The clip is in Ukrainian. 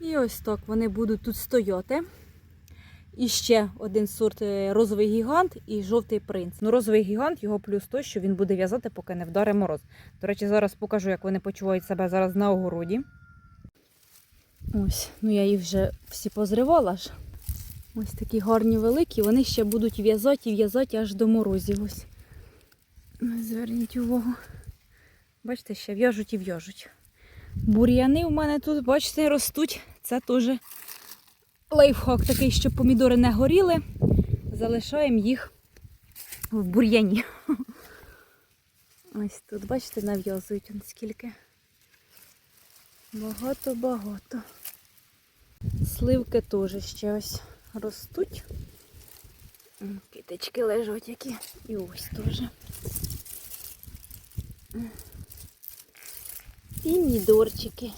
І ось так вони будуть тут стояти. І ще один сорт е, розовий гігант і жовтий принц. Ну, розовий гігант, його плюс той, що він буде в'язати, поки не вдаре мороз. До речі, зараз покажу, як вони почувають себе зараз на огороді. Ось, ну я їх вже всі позривала ж. Ось такі гарні великі, вони ще будуть в'язати і в'язати аж до морозів. Ось Зверніть увагу. Бачите, ще в'яжуть і в'яжуть. Бур'яни в мене тут, бачите, ростуть. Це теж лайфхак такий, щоб помідори не горіли. Залишаємо їх в бур'яні. Ось тут, бачите, нав'язують скільки. Багато-багато. Сливки теж ще ось ростуть. Китички лежать які. І ось теж. І мідорчики.